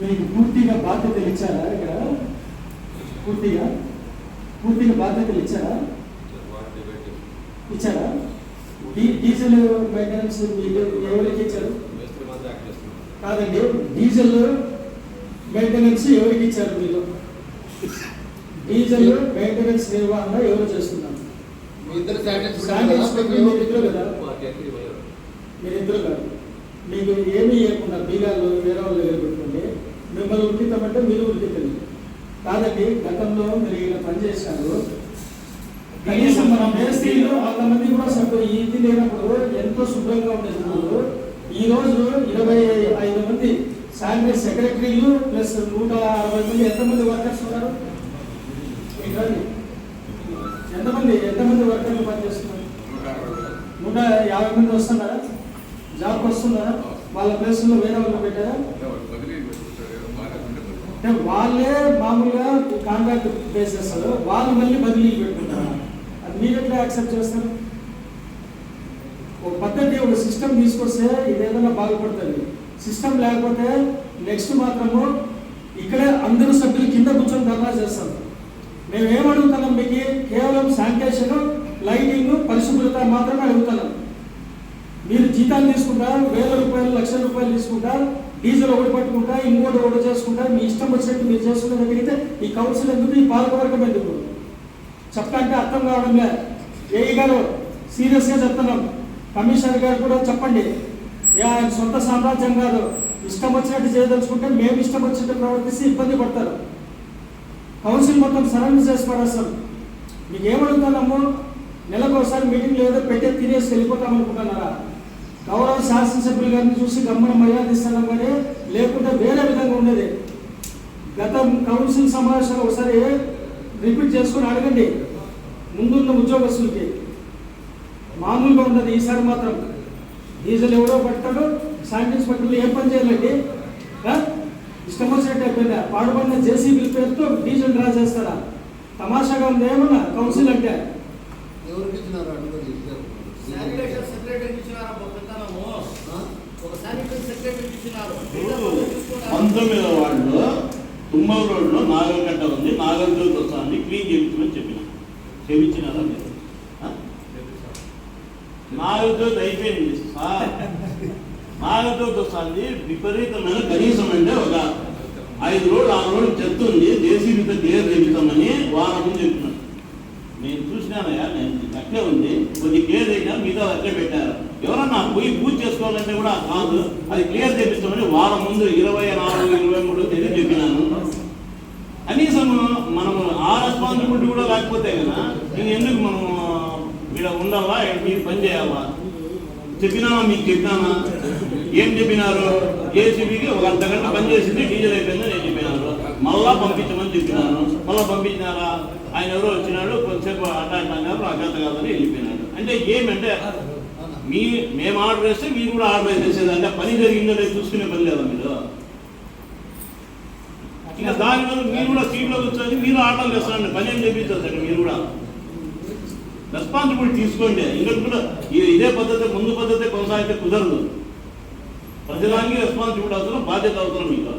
మీకు పూర్తిగా బాధ్యతలు ఇచ్చారా ఇక్కడ? పూర్తిగా? పూర్తిగా బాధ్యతలు ఇచ్చారా ఇచ్చారా డీజిల్ మెయింటెనెన్స్ ఎవరికి ఇచ్చారు? కాదండి డీజిల్ మెయింటెనెన్స్ ఎవరికి ఇచ్చారు మీరు డీజిల్ మెయింటెనెన్స్ నిర్వహణ ఎవరు చేస్తున్నారు? మీ ఇద్దరు శానిటరీ శానిటరీ ఇన్స్పెక్టర్ మీరు ఇద్దరు కదా? కాదు. మీకు ఏమీ ఇవ్వకుండా బీగాలు వేరే వాళ్ళు దగ్గర మిమ్మల్ని ఉరికితామంటే మీరు ఉరికితండి కాదండి గతంలో మీరు ఇలా పనిచేశారు కనీసం మన మేస్త్రీలో అంతమంది కూడా సభ్యులు ఇది లేనప్పుడు ఎంతో శుభ్రంగా ఉండేది ఊరు. ఈ రోజు ఇరవై ఐదు మంది శానిటరీ సెక్రటరీలు ప్లస్ నూట అరవై మంది ఎంతమంది వర్కర్స్ ఉన్నారు? ఎంతమంది ఎంతమంది వర్కర్లు పనిచేస్తున్నారు? నూట యాభై మంది వస్తున్నారా? జాబ్ వస్తున్నారా? వాళ్ళ ప్లేస్లో వేరే వాళ్ళు పెట్టారా? అంటే వాళ్ళే మామూలుగా కాంట్రాక్ట్ బేసెస్ వాళ్ళు మళ్ళీ బదిలీ పెట్టుకుంటారు అది మీరు ఎట్లా యాక్సెప్ట్ చేస్తారు? ఒక పద్ధతి ఒక సిస్టమ్ తీసుకొస్తే ఇది ఏదైనా బాగుపడుతుంది. సిస్టమ్ లేకపోతే నెక్స్ట్ మాత్రము ఇక్కడే అందరూ సభ్యులు కింద కూర్చొని ధర్నా చేస్తాం మేము ఏమడుగుతున్నాం మీకు? కేవలం శానిటేషన్ లైటింగ్ పరిశుభ్రత మాత్రమే అడుగుతున్నాం. మీరు జీతాలు తీసుకుంటా వేల రూపాయలు లక్షల రూపాయలు తీసుకుంటా డీజిల్ ఒకటి పట్టుకుంటా ఇంకోటి ఒకటి చేసుకుంటా మీ ఇష్టం వచ్చినట్టు మీరు చేసుకునే దగ్గరైతే ఈ కౌన్సిల్ ఎందుకు ఈ పాలకవర్గం ఎందుకు? చెప్పడానికి అర్థం కావడం లే ఏఈ గారు సీరియస్గా చెప్తున్నాం. కమిషనర్ గారు కూడా చెప్పండి. ఏ ఆయన సొంత సామ్రాజ్యం కాదు. ఇష్టం వచ్చినట్టు చేయదలుచుకుంటే మేము ఇష్టం వచ్చినట్టు ప్రవర్తిస్తే ఇబ్బంది పడతారు. కౌన్సిల్ మొత్తం సరెండర్ చేసి అసలు. మీకు ఏమడుగుతానమ్మో నెలకు ఒకసారి మీటింగ్ లేదో పెట్టే తినేసి వెళ్ళిపోతాం అనుకుంటున్నారా గౌరవ శాసనసభ్యులు గారిని చూసి గమ్మన మర్యాద ఇస్తున్నాం కానీ లేకుంటే వేరే విధంగా ఉండేది. గత కౌన్సిల్ సమావేశాలు ఒకసారి రిపీట్ చేసుకొని అడగండి. ముందున్న ఉద్యోగస్తులకి మామూలుగా ఉండదు ఈసారి మాత్రం. డీజిల్ ఎవడో పడతాడు శానిటైజ్ పట్టులు ఏం పని చేయాలండి? ఇష్టం వచ్చినట్టు అయిపోయిందా? పాడుపడిన జేసీబీ పేరుతో డీజిల్ డ్రా చేస్తారా? తమాషాగా ఉంది ఏమన్నా? కౌన్సిల్ అంటే? ఎవరికి సెక్రటరీకి ఇచ్చినారు పెద్దనము. ఒక శానిటరీ సెక్రటరీకి ఇచ్చినారు. పంతొమ్మిదవ వార్డులో తుమ్మల రోడ్లో నాగల్గడ్డ ఉంది. నాగల్జోతి వస్తుంది క్లీన్ చేయించమని చెప్పిన. చేయించినారా మీరు? నాగల్జోతి అయిపోయింది. సార్ నాగల్జోతి వస్తుంది విపరీతమైన కనీసం అంటే ఒక ఐదు రోజులు ఆరు రోజులు చెత్త ఉంది. జేసీబీతో క్లియర్ చేయించామని వారం ముందు చెప్తున్నాను నేను చూసినానయ్యా నేను అట్లే ఉంది. కొద్ది క్లియర్ అయినా మీతో అట్లే పెట్టారు. ఎవరన్నా పోయి పూజ చేసుకోవాలంటే కూడా కాదు అది క్లియర్ చేపిస్తామని వారం ముందు ఇరవై నాలుగు ఇరవై మూడు తేదీ చెప్పినాను. కనీసం మనము ఆ రెస్పాన్సిబిలిటీ కూడా లేకపోతే కదా నేను ఎందుకు మనము ఇక్కడ ఉండాలా మీరు పని చేయాలా చెప్పినామా మీకు చెప్పినానా? ఏం చెప్పినారు? ఏసీబీకి ఒక అర్ధ గంట పని చేసింది డీజిల్ అయిపోయిందని నేను చెప్పినాను. మళ్ళా పంపించమని చెప్పినాను. మళ్ళా పంపించినారా? ఆయన ఎవరో వచ్చినాడు కొంతసేపు అట్లా అన్నారు కాదని వెళ్ళిపోయినాడు. అంటే ఏమంటే మీ మేము ఆర్డర్ చేస్తే మీరు కూడా ఆర్డర్ చేసేది. అంటే పని జరిగిందో లేదు చూసుకునే పని లేదా మీరు? దాని దానివల్ల మీరు కూడా సీట్లో కూర్చొని మీరు ఆటలు చేస్తారండి పని ఏం చేపించండి మీరు కూడా? రెస్పాన్సిబిలిటీ తీసుకోండి. ఇంకా కూడా ఇదే పద్ధతి ముందు పద్ధతి కొనసాగితే కుదరదు. ప్రజలానికి రెస్పాన్సిబిలిటీ అవసరం బాధ్యత అవసరం మీకు